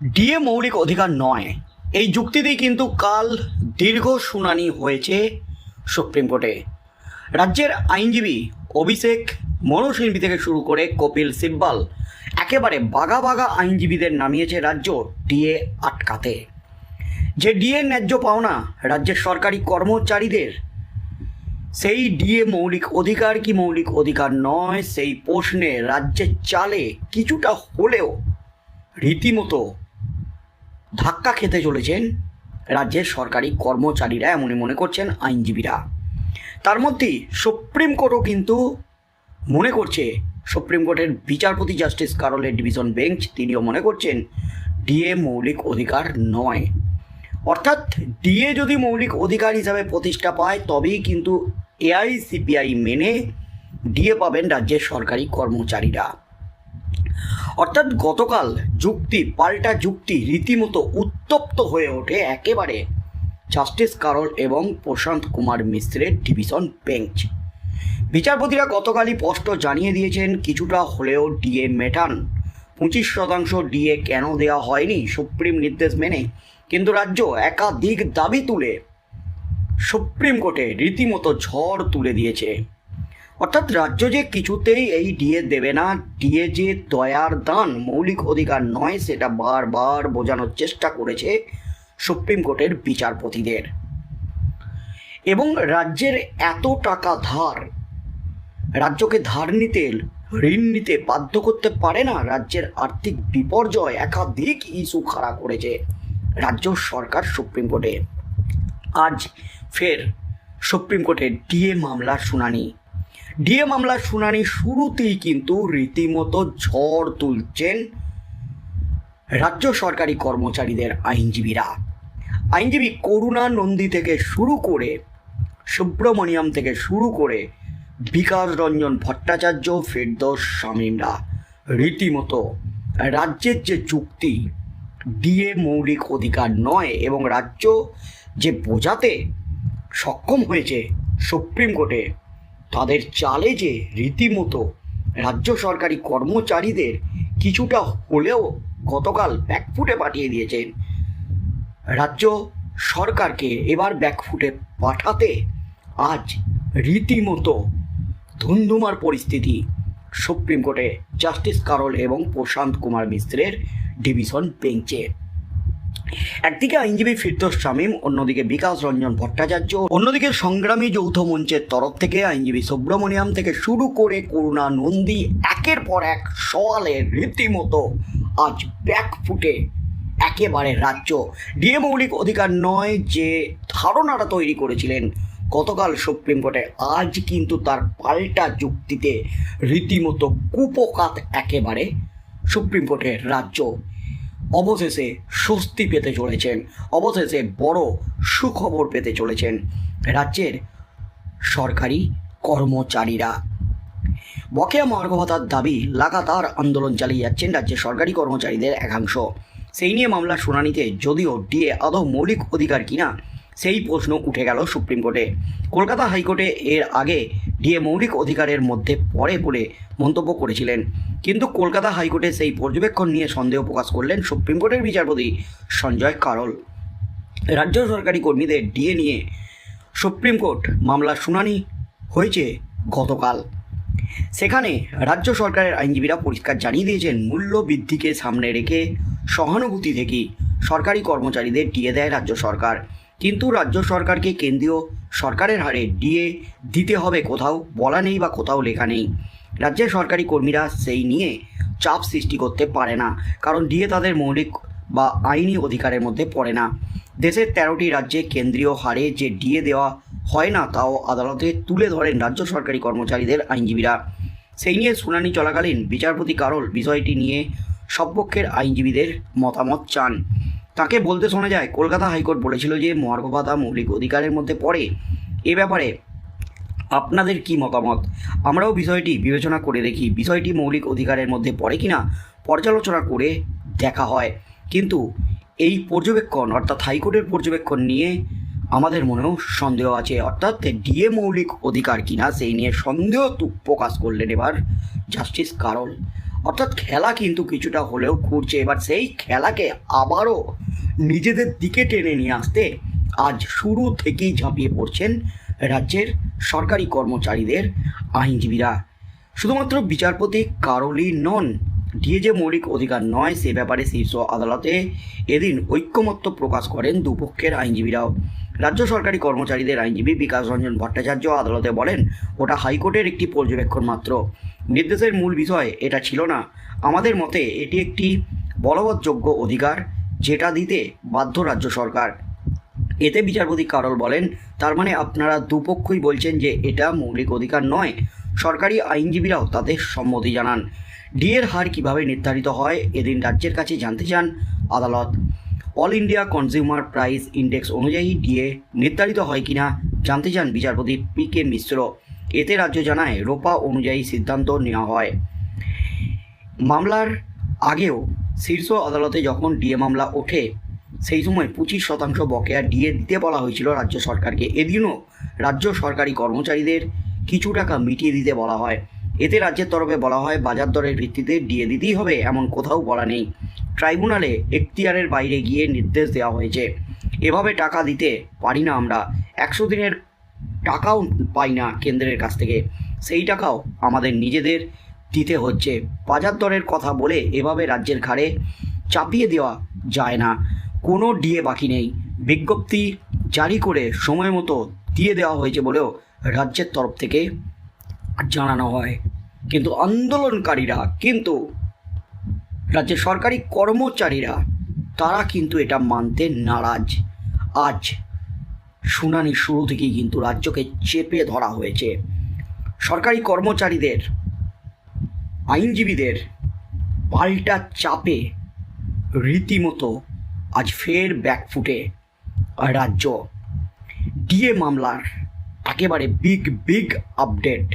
DA মৌলিক অধিকার নয়। এই যুক্তিতেই কিন্তু কাল দীর্ঘ শুনানি হয়েছে সুপ্রিম কোর্টে। রাজ্যের আইনজীবী অভিষেক মনু সিংভি থেকে শুরু করে কপিল সিব্বাল একেবারে বাঘা বাঘা আইনজীবীদের নামিয়েছে রাজ্য ডিএ আটকাতে। যে ডিএ ন্যায্য পাওনা রাজ্যের সরকারি কর্মচারীদের, সেই ডিএ মৌলিক অধিকার কি মৌলিক অধিকার নয়? সেই প্রশ্নে রাজ্যের চালে কিছুটা হলেও রীতিমতো ধাক্কা খেতে চলেছেন রাজ্যের সরকারি কর্মচারীরা, এমনই মনে করছেন আইনজীবীরা। তার মধ্যেই সুপ্রিম কোর্টও কিন্তু মনে করছে, সুপ্রিম কোর্টের বিচারপতি জাস্টিস কারলের ডিভিশন বেঞ্চ, তিনিও মনে করছেন ডিএ মৌলিক অধিকার নয়। অর্থাৎ ডিএ যদি মৌলিক অধিকার হিসাবে প্রতিষ্ঠা পায়, তবেই কিন্তু এআইসিপিআই মেনে ডিএ পাবেন রাজ্যের সরকারি কর্মচারীরা। অর্থাৎ গতকাল যুক্তি, পাল্টা যুক্তি রীতিমতো উত্তপ্ত হয়ে ওঠে একেবারে জাস্টিস কারল এবং প্রশান্ত কুমার মিশ্রের ডিভিশন বেঞ্চ। বিচারপতিরা গতকালই স্পষ্ট জানিয়ে দিয়েছেন, কিছুটা হলেও ডিএ মেটান। পঁচিশ শতাংশ ডিএ কেন দেওয়া হয়নি সুপ্রিম নির্দেশ মেনে, কিন্তু রাজ্য একাধিক দাবি তুলে সুপ্রিম কোর্টে রীতিমতো ঝড় তুলে দিয়েছে। অর্থাৎ রাজ্য যে কিছুতেই এই ডিএ দেবে না, ডিএ যে দয়ার দান, মৌলিক অধিকার নয়, সেটা বারবার বোঝানোর চেষ্টা করেছে সুপ্রিম কোর্টের বিচারপতিদের। এবং রাজ্যের এত টাকা ধার, রাজ্যকে ধার নিতে, ঋণ নিতে বাধ্য করতে পারে না, রাজ্যের আর্থিক বিপর্যয় একাধিক ইস্যু খাড়া করেছে রাজ্য সরকার সুপ্রিম কোর্টে। আজ ফের সুপ্রিম কোর্টে ডিএ মামলার শুনানি। ডিএ মামলার শুনানি শুরুতেই কিন্তু রীতিমতো ঝড় তুলছেন রাজ্য সরকারি কর্মচারীদের আইনজীবীরা। আইনজীবী করুণা নন্দী থেকে শুরু করে, সুব্রমণিয়াম থেকে শুরু করে বিকাশ রঞ্জন ভট্টাচার্য, ফেরদোস শামীমরা রীতিমতো রাজ্যের যে চুক্তি, ডিএ মৌলিক অধিকার নয় এবং রাজ্য যে বোঝাতে সক্ষম হয়েছে সুপ্রিম কোর্টে তাদের চালে যে রীতিমতো রাজ্য সরকারি কর্মচারীদের কিছুটা হলেও গতকাল ব্যাকফুটে পাঠিয়ে দিয়েছেন। রাজ্য সরকারকে এবার ব্যাকফুটে পাঠাতে আজ রীতিমতো ধুন্ধুমার পরিস্থিতি সুপ্রিম কোর্টে জাস্টিস কারল এবং প্রশান্ত কুমার মিশ্রের ডিভিশন বেঞ্চে। একদিকে আইনজীবী ফিরদোস শামীম, অন্যদিকে বিকাশ রঞ্জন ভট্টাচার্য, অন্যদিকে সংগ্রামী যৌথ মঞ্চের তরফ থেকে আইনজীবী সুব্রমণিয়াম থেকে শুরু করে করুণা নন্দী, একের পর এক সওয়ালের রীতিমতো আজ ব্যাকফুটে একেবারে রাজ্য। ডিএ মৌলিক অধিকার নয় যে ধারণাটা তৈরি করেছিলেন। গতকাল সুপ্রিম কোর্টে আজ কিন্তু তার পাল্টা যুক্তিতে রীতিমতো কুপকাত একেবারে সুপ্রিম কোর্টের রাজ্য। অবশেষে স্বস্তি পেতে চলেছেন। অবশেষে বড় সুখবর পেতে চলেছেন রাজ্যের সরকারি কর্মচারীরা। বকেয়া ভাতার দাবি লাগাতার আন্দোলন চালিয়ে যাচ্ছেন রাজ্যের সরকারি কর্মচারীদের একাংশ। সেই নিয়ে মামলার শুনানিতে যদিও ডিএ আদৌ মৌলিক অধিকার কিনা সেই প্রশ্ন উঠে গেল সুপ্রিম কোর্টে। কলকাতা হাইকোর্টে এর আগে ডিএ মৌলিক অধিকারের মধ্যে পড়ে বলে মন্তব্য করেছিলেন। কিন্তু কলকাতা হাইকোর্টে সেই পর্যবেক্ষণ নিয়ে সন্দেহ প্রকাশ করলেন সুপ্রিম কোর্টের বিচারপতি সঞ্জয় কারল। রাজ্য সরকারি কর্মীদের ডিএ নিয়ে সুপ্রিম কোর্ট মামলার শুনানি হয়েছে গতকাল। সেখানে রাজ্য সরকারের আইনজীবীরা পরিষ্কার জানিয়ে দিয়েছেন, মূল্য বৃদ্ধিকে সামনে রেখে সহানুভূতি থেকেই সরকারি কর্মচারীদের ডিএ দেয় রাজ্য সরকার। কিন্তু রাজ্য সরকারকে কেন্দ্রীয় সরকারের হারে ডিএ দিতে হবে কোথাও বলা নেই বা কোথাও লেখা নেই। রাজ্যের সরকারি কর্মীরা সেই নিয়ে চাপ সৃষ্টি করতে পারে না, কারণ ডিএ তাদের মৌলিক বা আইনি অধিকারের মধ্যে পড়ে না। দেশের তেরোটি রাজ্যে কেন্দ্রীয় হারে যে ডিএ দেওয়া হয় না, তাও আদালতে তুলে ধরেন রাজ্য সরকারি কর্মচারীদের আইনজীবীরা। সেই নিয়ে শুনানি চলাকালীন বিচারপতি কারল বিষয়টি নিয়ে সপক্ষের আইনজীবীদের মতামত চান। তাকে বলতে শোনা যায়, কলকাতা হাইকোর্ট বলেছিল যে মর্গ ভাতা মৌলিক অধিকারের মধ্যে পড়ে। এ ব্যাপারে আপনাদের কি মতামত? আমরাও বিষয়টি বিবেচনা করে দেখি, বিষয়টি মৌলিক অধিকারের মধ্যে পড়ে কিনা, পর্যালোচনা করে দেখা হয়। কিন্তু এই পর্যবেক্ষণ, অর্থাৎ হাইকোর্টের পর্যবেক্ষণ নিয়ে আমাদের মনেও সন্দেহ আছে। অর্থাৎ ডিএ মৌলিক অধিকার কিনা, সেই নিয়ে সন্দেহ প্রকাশ করলেন এবার জাস্টিস কারল অর্থাৎ খেলা কিন্তু কিছুটা হলেও ঘুরছে। এবার সেই খেলাকে আবারও নিজেদের দিকে টেনে নিয়ে আসতে আজ শুরু থেকেই ঝাঁপিয়ে পড়ছেন রাজ্যের সরকারি কর্মচারীদের আইনজীবীরা। শুধুমাত্র বিচারপতি কারোলি নন ডিএ যে মৌলিক অধিকার নয়, সে ব্যাপারে শীর্ষ আদালতে এদিন ঐক্যমত্য প্রকাশ করেন দুপক্ষের আইনজীবীরাও। রাজ্য সরকারি কর্মচারীদের আইনজীবী বিকাশ রঞ্জন ভট্টাচার্য আদালতে বলেন, ওটা হাইকোর্টের একটি পর্যবেক্ষণ মাত্র। নির্দেশের মূল বিষয় এটা ছিল না। আমাদের মতে এটি একটি বলবৎযোগ্য অধিকার যেটা দিতে বাধ্য রাজ্য সরকার। এতে বিচারপতি কারল বলেন, তার মানে আপনারা দুপক্ষই বলছেন যে এটা মৌলিক অধিকার নয়। সরকারি আইনজীবীরাও তাদের সম্মতি জানান। ডিএর হার কীভাবে নির্ধারিত হয় এদিন রাজ্যের কাছে জানতে চান আদালত। All India consumer price index অনুযায়ী ডিএ নির্ধারিত হয় কিনা জানতে চান বিচারপতি পি কে মিশ্র। এতে রাজ্য জানায়, রোপা অনুযায়ী সিদ্ধান্ত নেওয়া হয়। মামলার আগেও শীর্ষ আদালতে যখন ডিএ মামলা ওঠে, সেই সময় পঁচিশ শতাংশ বকেয়া ডিএ দিতে বলা হয়েছিল রাজ্য সরকারকে। এদিনও রাজ্য সরকারি কর্মচারীদের কিছু টাকা মিটিয়ে দিতে বলা হয়। এতে রাজ্যের তরফে বলা হয়, বাজার দরের ভিত্তিতে ডিএ দিতেই হবে এমন কোথাও বলা নেই। ট্রাইব্যুনালে এখতিয়ারের বাইরে গিয়ে নির্দেশ দেওয়া হয়েছে। এভাবে টাকা দিতে পারি না আমরা। একশো দিনের টাকাও পাই না কেন্দ্রের কাছ থেকে। সেই টাকাও আমাদের নিজেদের দিতে হচ্ছে। বাজার দরের কথা বলে এভাবে রাজ্যের ঘাড়ে চাপিয়ে দেওয়া যায় না। কোনো ডিএ বাকি নেই। বিজ্ঞপ্তি জারি করে সময় মতো দিয়ে দেওয়া হয়েছে বলেও রাজ্যের তরফ থেকে জানানো হয়। কিন্তু আন্দোলনকারীরা, কিন্তু রাজ্যের সরকারি কর্মচারীরা, তারা কিন্তু এটা মানতে নারাজ। আজ শুনানি শুরু থেকেই কিন্তু রাজ্যকে চেপে ধরা হয়েছে। সরকারি কর্মচারীদের, আইনজীবীদের পাল্টা চাপে রীতিমতো আজ ফের ব্যাকফুটে রাজ্য। ডিএ মামলার একেবারে big big update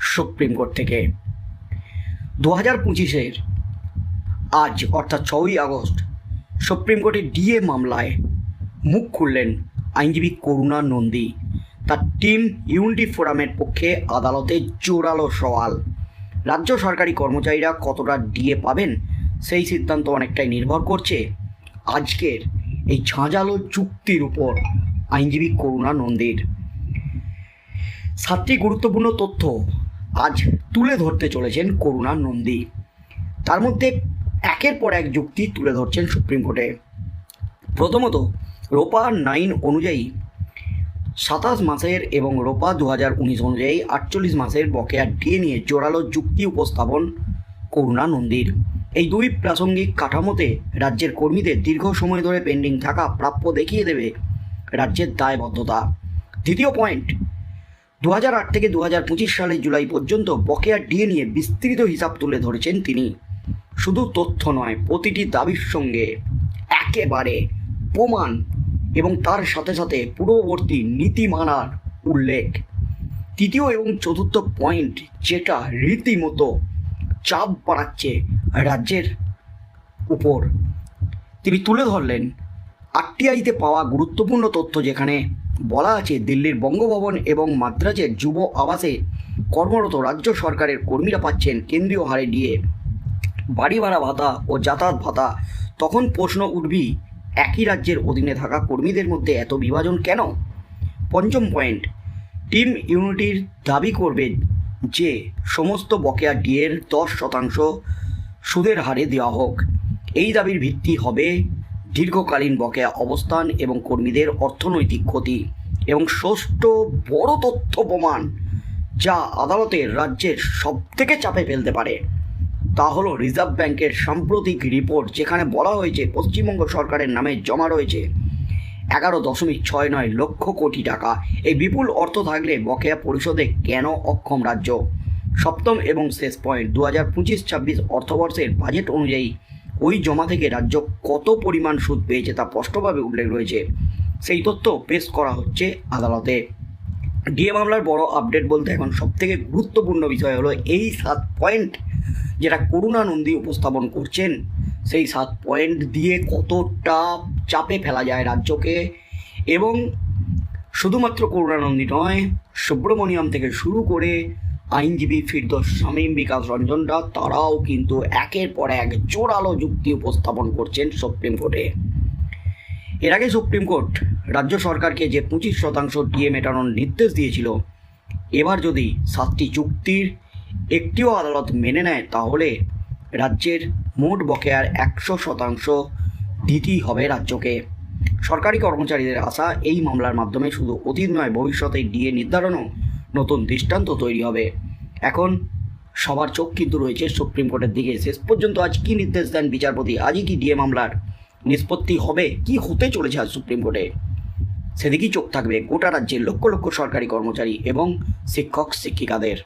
Supreme Court থেকে। দু হাজার পঁচিশের আজ, অর্থাৎ ছয়ই আগস্ট, সুপ্রিম কোর্টে ডিএ মামলায় মুখ খুললেন আইনজীবী করুণা নন্দী। তার টিম ইউনিটি ফোরামের পক্ষে আদালতে জোরালো সওয়াল। রাজ্য সরকারি কর্মচারীরা কতটা ডিএ পাবেন সেই সিদ্ধান্ত অনেকটাই নির্ভর করছে আজকের এই ঝাঁঝালো চুক্তির উপর আইনজীবী করুণা নন্দীর। সাতটি গুরুত্বপূর্ণ তথ্য আজ তুলে ধরতে চলেছেন করুণা নন্দী। তার মধ্যে একের পর এক যুক্তি তুলে ধরছেন সুপ্রিম কোর্টে। প্রথমত রোপা নাইন অনুযায়ী সাতাশ মাসের এবং রোপা দু হাজার উনিশ অনুযায়ী আটচল্লিশ মাসের বকেয়া ডিএ নিয়ে জোরালো যুক্তি উপস্থাপন করুণা নন্দীর। এই দুই প্রাসঙ্গিক কাঠামোতে রাজ্যের কর্মীদের দীর্ঘ সময় ধরে পেন্ডিং থাকা প্রাপ্য দেখিয়ে দেবে রাজ্যের দায়বদ্ধতা। দ্বিতীয় পয়েন্ট দু হাজার আট থেকে দু হাজার পঁচিশ সালের জুলাই পর্যন্ত বকেয়া ডিএ নিয়ে বিস্তৃত হিসাব তুলে ধরেছেন তিনি। শুধু তথ্য নয়, প্রতিটি দাবির সঙ্গে একেবারে প্রমাণ এবং তার সাথে সাথে পূর্ববর্তী নীতিমালার উল্লেখ। তৃতীয় এবং চতুর্থ পয়েন্ট যেটা রীতিমতো চাপ বাড়াচ্ছে রাজ্যের উপর। তিনি তুলে ধরলেন, আরটিআইতে পাওয়া গুরুত্বপূর্ণ তথ্য যেখানে বলা আছে, দিল্লির বঙ্গভবন এবং মাদ্রাজের যুব আবাসে কর্মরত রাজ্য সরকারের কর্মীরা পাচ্ছেন কেন্দ্রীয় হারে দিয়ে। বাড়ি ভাড়া ভাতা ও যাতায়াত ভাতা। তখন প্রশ্ন উঠবি একই রাজ্যের অধীনে থাকা কর্মীদের মধ্যে এত বিভাজন কেন? পঞ্চম পয়েন্ট, টিম ইউনিটির দাবি করবে যে সমস্ত বকেয়া ডিএর দশ শতাংশ সুদের হারে দেওয়া হোক। এই দাবির ভিত্তি হবে দীর্ঘকালীন বকেয়া অবস্থান এবং কর্মীদের অর্থনৈতিক ক্ষতি এবং ষষ্ঠ বড় তথ্য প্রমাণ, যা আদালতের রাজ্যের সব থেকে চাপে ফেলতে পারে। তা হলো রিজার্ভ ব্যাংকের সাম্প্রতিক রিপোর্ট যেখানে বলা হয়েছে পশ্চিমবঙ্গ সরকারের নামে জমা রয়েছে এগারো দশমিক ছয় নয় লক্ষ কোটি টাকা। এই বিপুল অর্থ থাকলে বকেয়া পরিশোধে কেন অক্ষম রাজ্য? সপ্তম এবং শেষ পয়েন্ট দু হাজার পঁচিশ ছাব্বিশ অর্থবর্ষের বাজেট অনুযায়ী ওই জমা থেকে রাজ্য কত পরিমাণ সুদ পেয়েছে তা স্পষ্টভাবে উল্লেখ রয়েছে। সেই তথ্য পেশ করা হচ্ছে আদালতে। ডিএ মামলার বড় আপডেট বলতে এখন সবথেকে গুরুত্বপূর্ণ বিষয় হলো এই সাত পয়েন্ট যেটা করুণা নন্দী উপস্থাপন করছেন, সেই সাত পয়েন্ট দিয়ে কতটা চাপে ফেলা যায় রাজ্যকে। এবং শুধুমাত্র করুণানন্দী নয়, সুব্রমণিয়াম থেকে শুরু করে আইনজীবী ফিরদোস শামীম বিকাশ রঞ্জনরা, তারাও কিন্তু একের পর এক জোরালো যুক্তি উপস্থাপন করছেন সুপ্রিম কোর্টে। এর আগে সুপ্রিম কোর্ট রাজ্য সরকারকে যে পঁচিশ শতাংশ ডিএ মেটানোর নির্দেশ দিয়েছিল, এবার যদি সাতটি চুক্তির একটিও আদালত মেনে নেয়, তাহলে রাজ্যের মোট বকেয়ার একশো শতাংশ দিতেই হবে রাজ্যকে। সরকারি কর্মচারীদের আশা এই মামলার মাধ্যমে শুধু অতীত নয়, ভবিষ্যতে ডিএ নির্ধারণও নতুন দৃষ্টান্ত তৈরি হবে। এখন সবার চোখ কিন্তু রয়েছে সুপ্রিম কোর্টের দিকে। শেষ পর্যন্ত আজ কি নির্দেশ দেন বিচারপতি? আজই কি ডিএ মামলার নিষ্পত্তি হবে? কি হতে চলেছে আজ সুপ্রিম কোর্টে? সেদিকেই চোখ থাকবে গোটা রাজ্যের লক্ষ লক্ষ সরকারি কর্মচারী এবং শিক্ষক, শিক্ষিকাদের।